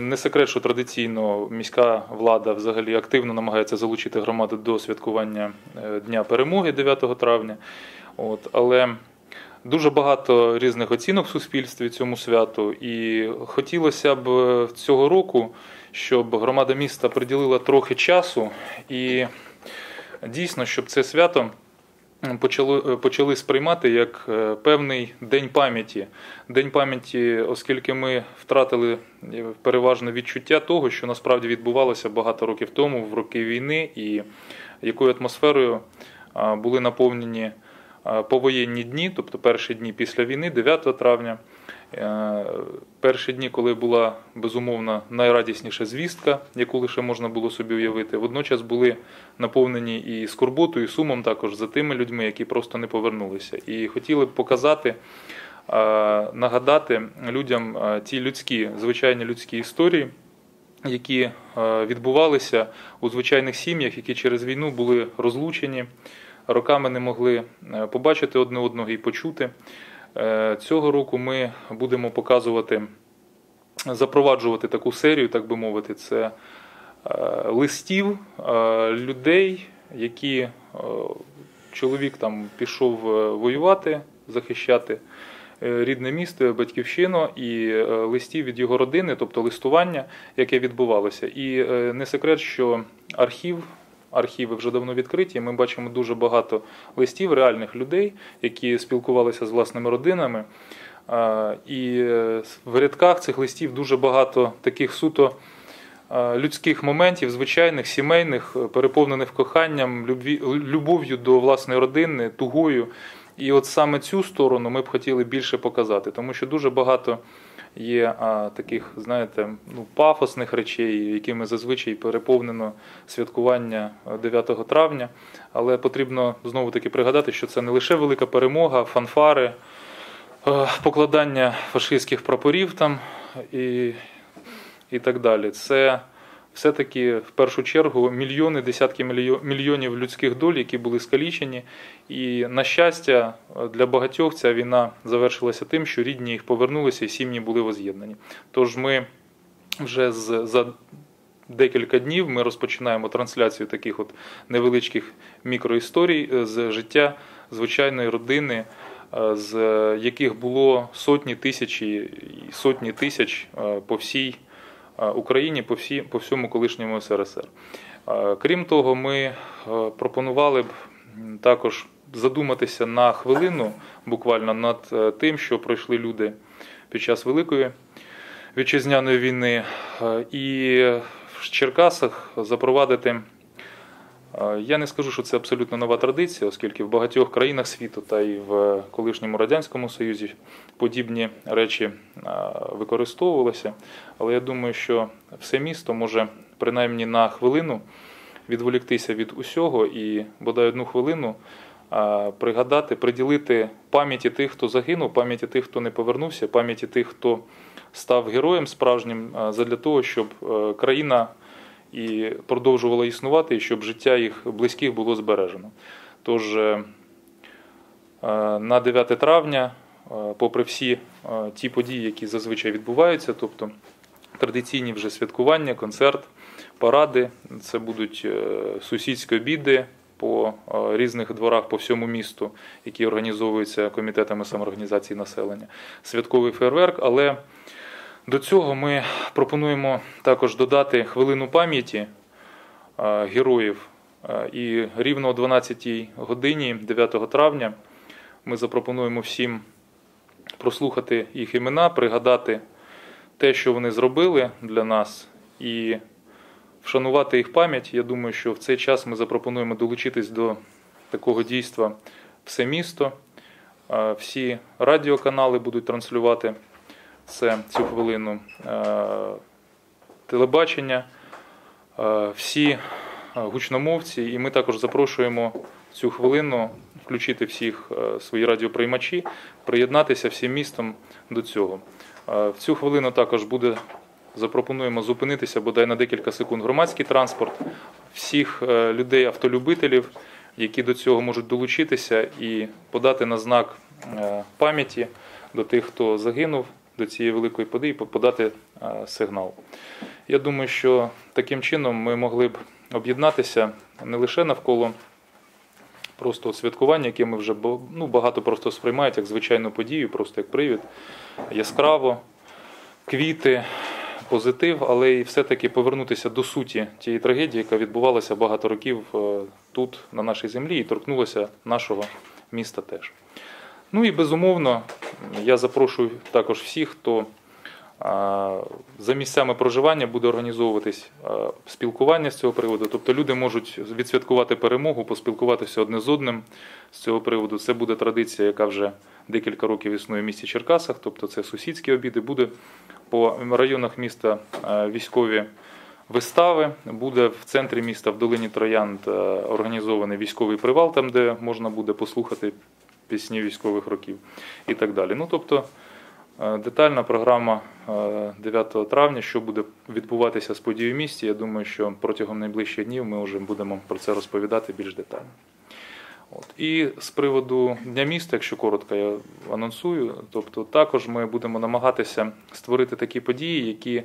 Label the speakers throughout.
Speaker 1: Не секрет, що традиційно міська влада взагалі активно намагається залучити громаду до святкування е, Дня перемоги 9 травня. От, Але дуже багато різних оцінок в суспільстві цьому святу, і хотілося б е, цього року, щоб громада міста приділила трохи часу і дійсно, щоб це свято почали почали сприймати як е, певний день пам'яті. День пам'яті, оскільки ми втратили е, переважно відчуття того, що насправді відбувалося багато років тому, в роки війни, і якою атмосферою були наповнені повоєнні дні, тобто перші дні після війни, 9 травня. Е, перші дні, коли була безумовно найрадісніша звістка, яку лише можна було собі уявити, водночас були наповнені і скорботою, і сумом також за тими людьми, які просто не повернулися. І хотіли б показати, е, нагадати людям е, ті людські, звичайні людські історії. Які відбувалися у звичайних сім'ях, які через війну були розлучені, роками не могли побачити одне одного і почути. Е, цього року ми будемо показувати, запроваджувати таку серію, так би мовити, це е, листів е, людей, які чоловік там пішов воювати, захищати рідне місто, батьківщину і листів від його родини, тобто листування, яке відбувалося. І не секрет, що архів архіви вже давно відкриті. Ми бачимо дуже багато листів реальних людей, які спілкувалися з власними родинами. І е, в рядках цих листів дуже багато таких суто людських моментів, звичайних, сімейних, переповнених коханням, любов'ю до власної родини, тугою. І от саме цю сторону ми б хотіли більше показати, тому що дуже багато є а, таких, знаєте, ну, пафосних речей, якими зазвичай переповнено святкування 9 травня. Але потрібно знову таки пригадати, що це не лише велика перемога, фанфари, покладання фашистських прапорів там і, і так далі. Це все-таки в першу чергу мільйони, десятки мільйонів людських доль, які були скалічені. І, на щастя, для багатьох ця війна завершилася тим, що рідні їх повернулися і сім'ї були воз'єднані. Тож ми вже з, за декілька днів ми розпочинаємо трансляцію таких от невеличких мікроісторій е, з життя звичайної родини. Е, з яких було сотні тисячі і сотні тисяч е, по всій Україні по всі, по всьому колишньому СРСР. Крім того, ми е, пропонували б також задуматися на хвилину буквально над е, тим, що пройшли люди під час Великої вітчизняної війни, е, і в Черкасах запровадити. Я не скажу, що це абсолютно нова традиція, оскільки в багатьох країнах світу та й в колишньому радянському союзі подібні речі використовувалися. Але я думаю, що все місто може принаймні на хвилину відволіктися від усього і бодай одну хвилину пригадати, приділити пам'яті тих, хто загинув, пам'яті тих, хто не повернувся, пам'яті тих, хто став героєм справжнім, задля того, щоб е, країна і продовжувала існувати, щоб життя їх близьких було збережено. Тож е, е, на 9 травня, е, попри всі ті події, які зазвичай відбуваються, тобто традиційні вже святкування, концерт, паради, це будуть сусідські обіди. По різних дворах по всьому місту, які організовуються комітетами самоорганізації населення, святковий фейерверк, але до цього ми пропонуємо також додати хвилину пам'яті героїв. І рівно о 12 годині, 9 травня, ми запропонуємо всім прослухати їх імена, пригадати те, що вони зробили для нас, і вшанувати їх пам'ять. Я думаю, що в цей час ми запропонуємо долучитись до такого дійства все місто. Всі радіоканали будуть транслювати це цю хвилину е, телебачення, е, всі е, гучномовці, і ми також запрошуємо цю хвилину включити всіх свої радіоприймачі, приєднатися всім містом до цього. В цю хвилину також буде. Запропонуємо зупинитися бодай на декілька секунд громадський транспорт, всіх людей, автолюбителів, які до цього можуть долучитися і подати на знак пам'яті до тих, хто загинув до цієї великої події подати сигнал. Я думаю, що таким чином ми могли б об'єднатися не лише навколо просто святкування, яке ми вже ну, багато просто сприймають як звичайну подію, просто як привід, яскраво, квіти, позитив, але і все-таки повернутися до суті тієї трагедії, яка відбувалася багато років е, тут, на нашій землі, і торкнулася нашого міста теж. Ну і безумовно, я запрошую також всіх, хто за місцями проживання буде організовуватись спілкування з цього приводу. Тобто люди можуть відсвяткувати перемогу, поспілкуватися одне з одним з цього приводу. Це буде традиція, яка вже декілька років існує в місті Черкасах, тобто це сусідські обіди. Буде по районах міста військові вистави. Буде в центрі міста, в долині Троянд, організований військовий привал, там де можна буде послухати пісні військових років і так далі. Ну тобто. Е, Детальна програма е, 9 травня, що буде відбуватися з подією в місті. Я думаю, що протягом найближчих днів ми вже будемо про це розповідати більш детально. От. І з приводу Дня міста, якщо коротко, я анонсую, тобто також ми будемо намагатися створити такі події, які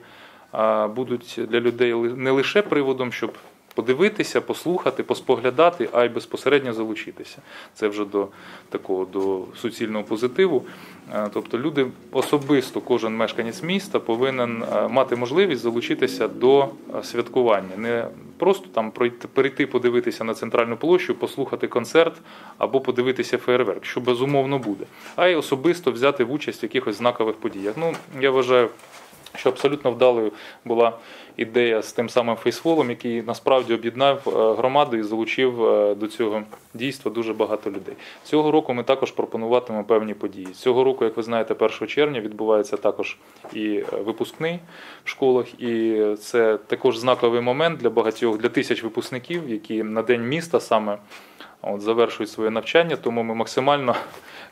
Speaker 1: а, будуть для людей не лише приводом, щоб подивитися, послухати, поспоглядати, а й безпосередньо залучитися. Це вже до такого до суцільного позитиву. Е, Тобто люди особисто, кожен мешканець міста повинен е, мати можливість залучитися до е, святкування. Не просто там пройти, перейти, подивитися на центральну площу, послухати концерт або подивитися фейерверк, що безумовно буде, а й особисто взяти в участь в якихось знакових подіях. Ну, я вважаю, що абсолютно вдалою була ідея з тим самим фейсфолом, який насправді об'єднав е, громаду і залучив е, до цього дійства дуже багато людей. Цього року ми також пропонуватимемо певні події. Цього року, як ви знаєте, 1 червня відбувається також і е, випускний в школах, і це також знаковий момент для багатьох, для тисяч випускників, які на день міста саме от, завершують своє навчання, тому ми максимально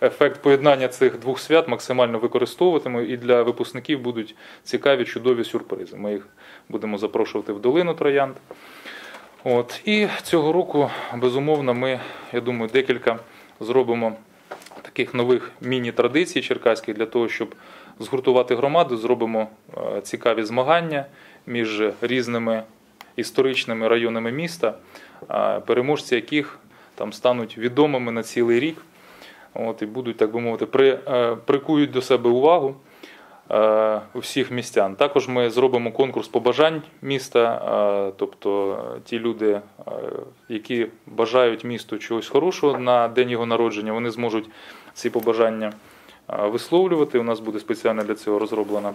Speaker 1: ефект поєднання цих двох свят максимально використовуватимемо, і для випускників будуть цікаві, чудові сюрпризи. Ми їх будемо запрошувати в долину Троянд. От. І цього року, безумовно, ми, я думаю, декілька зробимо таких нових міні-традицій черкаських для того, щоб згуртувати громаду, зробимо е, цікаві змагання між різними історичними районами міста, е, переможці яких там стануть відомими на цілий рік. От, і будуть, так би мовити, при, е, прикують до себе увагу е, усіх містян. Також ми зробимо конкурс побажань міста, е, тобто е, ті люди, е, які бажають місту чогось хорошого на день його народження, вони зможуть ці побажання е, висловлювати. У нас буде спеціально для цього розроблена.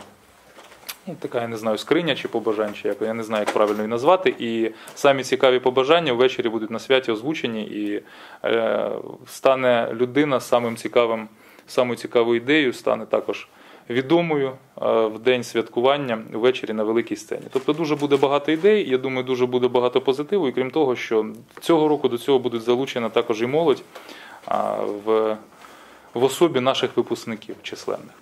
Speaker 1: Ну, така, я не знаю, скриня чи побажань, чи як, я не знаю, як правильно її назвати. І самі цікаві побажання ввечері будуть на святі озвучені, і е, стане людина самим цікавим, самою цікавою ідеєю, стане також відомою е, в день святкування ввечері на великій сцені. Тобто дуже буде багато ідей, я думаю, дуже буде багато позитиву. І крім того, що цього року до цього будуть залучена також і молодь в, в особі наших випускників численних.